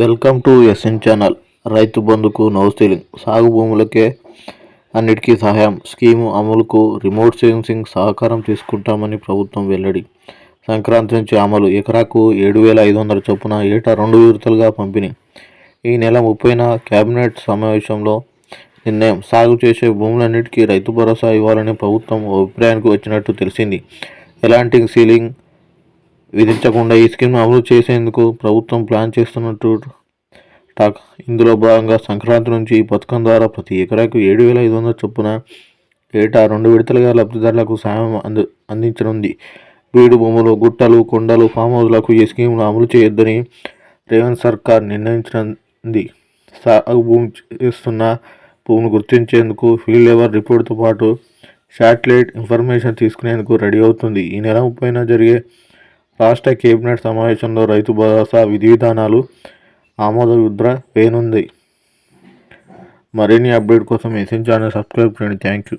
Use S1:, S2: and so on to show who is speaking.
S1: Welcome to SN channel. రైతు బంధుకు no ceiling సాగు భూములకే అన్నిటికీ సహాయం. స్కీము అమలుకు రిమోట్ సెన్సింగ్ సహకారం తీసుకుంటామని ప్రభుత్వం వెల్లడి. సంక్రాంతి నుంచి అమలు. ఎకరాకు ఏడు వేల ఐదు వందల చొప్పున ఏటా రెండు విడతలుగా పంపిణీ. ఈ నెల ముప్పైన కేబినెట్ సమావేశంలో నిర్ణయం. సాగు చేసే భూములన్నిటికీ రైతు భరోసా ఇవ్వాలని ప్రభుత్వం అభిప్రాయానికి వచ్చినట్టు తెలిసింది. ఎలాంటి సీలింగ్ విధించకుండా ఈ స్కీమ్ అమలు చేసేందుకు ప్రభుత్వం ప్లాన్ చేస్తున్నట్టు టాక్. ఇందులో భాగంగా సంక్రాంతి నుంచి ఈ పథకం ద్వారా ప్రతి ఎకరాకు ఏడు వేల ఐదు వందల చొప్పున ఏటా రెండు విడతలుగా లబ్ధిదారులకు సాయం అంది అందించనుంది. బీడు భూములు గుట్టలు కొండలు ఫామ్ హౌస్లకు ఈ స్కీమ్ను అమలు చేయొద్దని రేవంత్ సర్కార్ నిర్ణయించింది సాగు భూమి చేస్తున్న భూమిని గుర్తించేందుకు ఫీల్డ్ లెవర్ రిపోర్ట్తో పాటు శాటిలైట్ ఇన్ఫర్మేషన్ తీసుకునేందుకు రెడీ అవుతుంది. ఈ నెల ముప్పైన జరిగే రాష్ట్ర కేబినెట్ సమావేశంలో రైతు భరోసా విధి విధానాలు ఆమోద ముద్ర వేయనుంది మరిన్ని అప్డేట్ కోసం ఎస్ఎన్ ఛానల్ సబ్స్క్రైబ్ చేయండి. Thank you